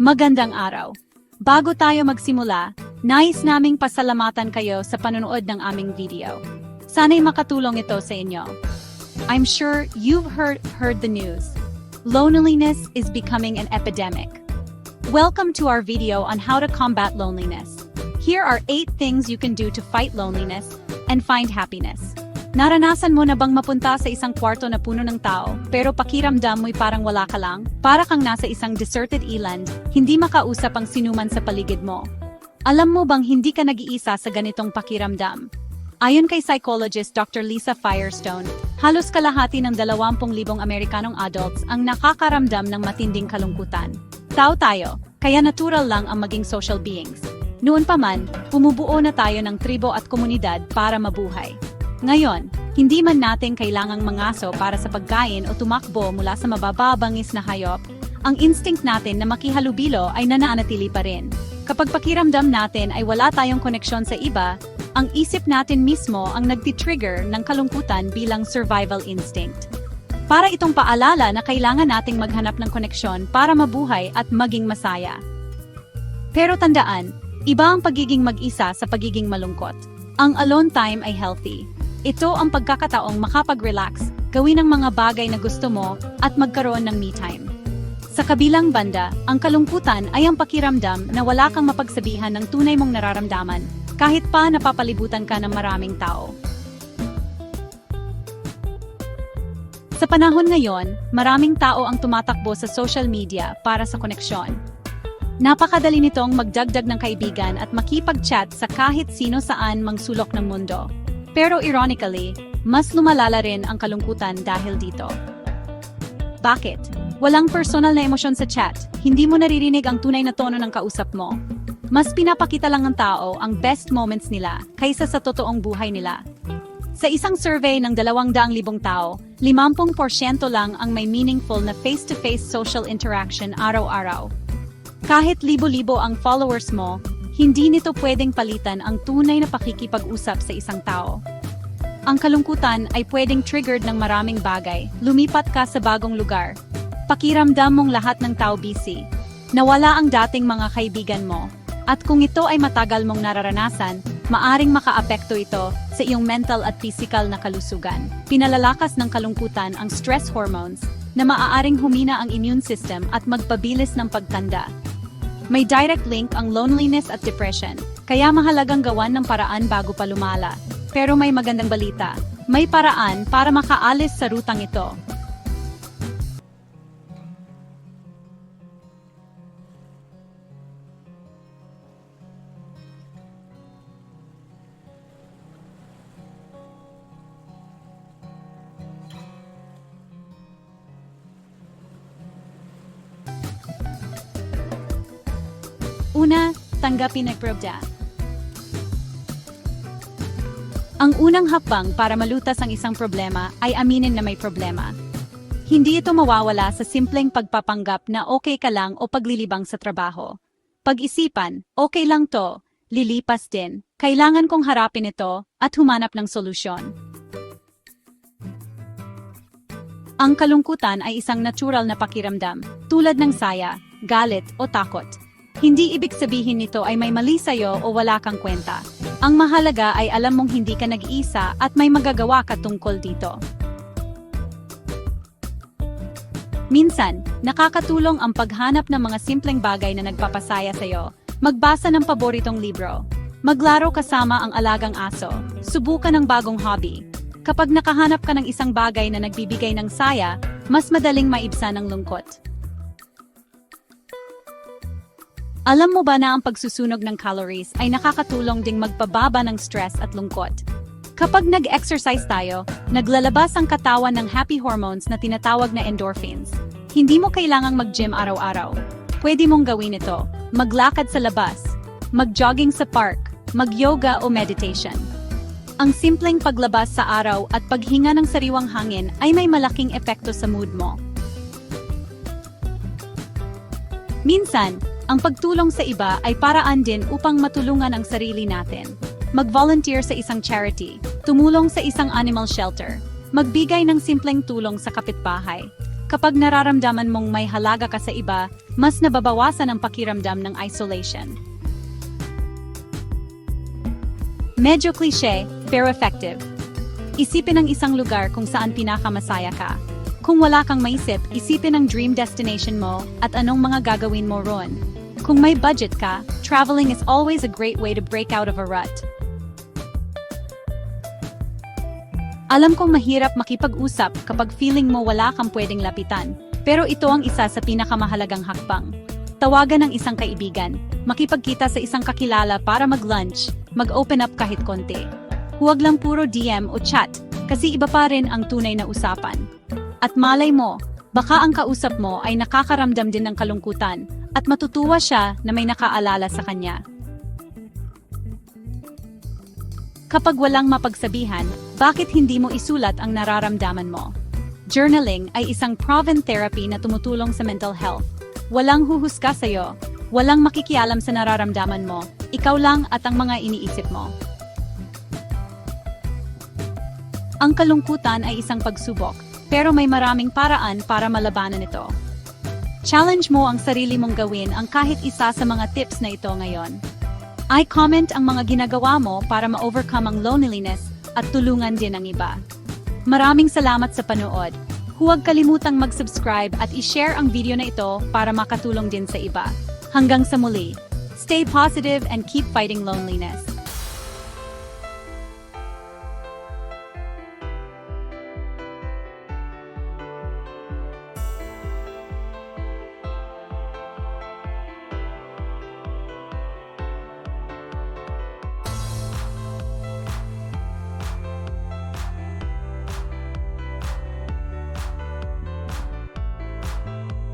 Magandang araw. Bago tayo magsimula, nais naming pasalamatan kayo sa panonood ng aming video. Sana'y makatulong ito sa inyo. I'm sure you've heard, heard the news. Loneliness is becoming an epidemic. Welcome to our video on how to combat loneliness. Here are 8 things you can do to fight loneliness and find happiness. Naranasan mo na bang mapunta sa isang kwarto na puno ng tao, pero pakiramdam mo'y parang wala ka lang? Para kang nasa isang deserted island, hindi makausap ang sinuman sa paligid mo. Alam mo bang hindi ka nag-iisa sa ganitong pakiramdam? Ayon kay psychologist Dr. Lisa Firestone, halos kalahati ng 20,000 Amerikanong adults ang nakakaramdam ng matinding kalungkutan. Tao tayo, kaya natural lang ang maging social beings. Noon pa man, bumubuo na tayo ng tribo at komunidad para mabuhay. Ngayon, hindi man natin kailangang mangaso para sa pagkain o tumakbo mula sa mabababangis na hayop, ang instinct natin na makihalubilo ay nananatili pa rin. Kapag pakiramdam natin ay wala tayong koneksyon sa iba, ang isip natin mismo ang nagtitrigger ng kalungkutan bilang survival instinct. Para itong paalala na kailangan nating maghanap ng koneksyon para mabuhay at maging masaya. Pero tandaan, iba ang pagiging mag-isa sa pagiging malungkot. Ang alone time ay healthy. Ito ang pagkakataong makapag-relax, gawin ang mga bagay na gusto mo, at magkaroon ng me time. Sa kabilang banda, ang kalungkutan ay ang pakiramdam na wala kang mapagsabihan ng tunay mong nararamdaman, kahit pa napapalibutan ka ng maraming tao. Sa panahon ngayon, maraming tao ang tumatakbo sa social media para sa koneksyon. Napakadali nitong magdagdag ng kaibigan at makipag-chat sa kahit sino saan mang sulok ng mundo. Pero ironically, mas lumalala rin ang kalungkutan dahil dito. Bakit? Walang personal na emosyon sa chat, hindi mo naririnig ang tunay na tono ng kausap mo. Mas pinapakita lang ng tao ang best moments nila kaysa sa totoong buhay nila. Sa isang survey ng 200,000 tao, 50% lang ang may meaningful na face-to-face social interaction araw-araw. Kahit libo-libo ang followers mo, hindi nito pwedeng palitan ang tunay na pakikipag-usap sa isang tao. Ang kalungkutan ay pwedeng triggered ng maraming bagay. Lumipat ka sa bagong lugar. Pakiramdam mong lahat ng tao busy. Nawala ang dating mga kaibigan mo. At kung ito ay matagal mong nararanasan, maaring makaapekto ito sa iyong mental at physical na kalusugan. Pinalalakas ng kalungkutan ang stress hormones na maaaring humina ang immune system at magpabilis ng pagtanda. May direct link ang loneliness at depression, kaya mahalagang gawan ng paraan bago pa lumala. Pero may magandang balita, may paraan para makaalis sa rutang ito. Una, tanggapin ang problema. Ang unang hakbang para malutas ang isang problema ay aminin na may problema. Hindi ito mawawala sa simpleng pagpapanggap na okay ka lang o paglilibang sa trabaho. Pag-isipan, okay lang to, lilipas din, kailangan kong harapin ito at humanap ng solusyon. Ang kalungkutan ay isang natural na pakiramdam, tulad ng saya, galit o takot. Hindi ibig sabihin nito ay may mali sa'yo o wala kang kwenta. Ang mahalaga ay alam mong hindi ka nag-iisa at may magagawa ka tungkol dito. Minsan, nakakatulong ang paghanap ng mga simpleng bagay na nagpapasaya sa'yo. Magbasa ng paboritong libro. Maglaro kasama ang alagang aso. Subukan ng bagong hobby. Kapag nakahanap ka ng isang bagay na nagbibigay ng saya, mas madaling maibsan ang lungkot. Alam mo ba na ang pagsusunog ng calories ay nakakatulong ding magpababa ng stress at lungkot? Kapag nag-exercise tayo, naglalabas ang katawan ng happy hormones na tinatawag na endorphins. Hindi mo kailangang mag-gym araw-araw. Pwede mong gawin ito. Maglakad sa labas, mag-jogging sa park, mag-yoga o meditation. Ang simpleng paglabas sa araw at paghinga ng sariwang hangin ay may malaking epekto sa mood mo. Minsan, ang pagtulong sa iba ay paraan din upang matulungan ang sarili natin. Mag-volunteer sa isang charity, tumulong sa isang animal shelter, magbigay ng simpleng tulong sa kapitbahay. Kapag nararamdaman mong may halaga ka sa iba, mas nababawasan ang pakiramdam ng isolation. Medyo cliche, pero effective. Isipin ang isang lugar kung saan pinakamasaya ka. Kung wala kang maisip, isipin ang dream destination mo at anong mga gagawin mo ron. Kung may budget ka, traveling is always a great way to break out of a rut. Alam kong mahirap makipag-usap kapag feeling mo wala kang pwedeng lapitan, pero ito ang isa sa pinakamahalagang hakbang. Tawagan ng isang kaibigan, makipagkita sa isang kakilala para mag-lunch, mag-open up kahit konti. Huwag lang puro DM o chat, kasi iba pa rin ang tunay na usapan. At malay mo, baka ang kausap mo ay nakakaramdam din ng kalungkutan at matutuwa siya na may nakaalala sa kanya. Kapag walang mapagsabihan, bakit hindi mo isulat ang nararamdaman mo? Journaling ay isang proven therapy na tumutulong sa mental health. Walang huhusga sa'yo, walang makikialam sa nararamdaman mo, ikaw lang at ang mga iniisip mo. Ang kalungkutan ay isang pagsubok, pero may maraming paraan para malabanan ito. Challenge mo ang sarili mong gawin ang kahit isa sa mga tips na ito ngayon. I-comment ang mga ginagawa mo para ma-overcome ang loneliness at tulungan din ang iba. Maraming salamat sa panood. Huwag kalimutang mag-subscribe at i-share ang video na ito para makatulong din sa iba. Hanggang sa muli, stay positive and keep fighting loneliness.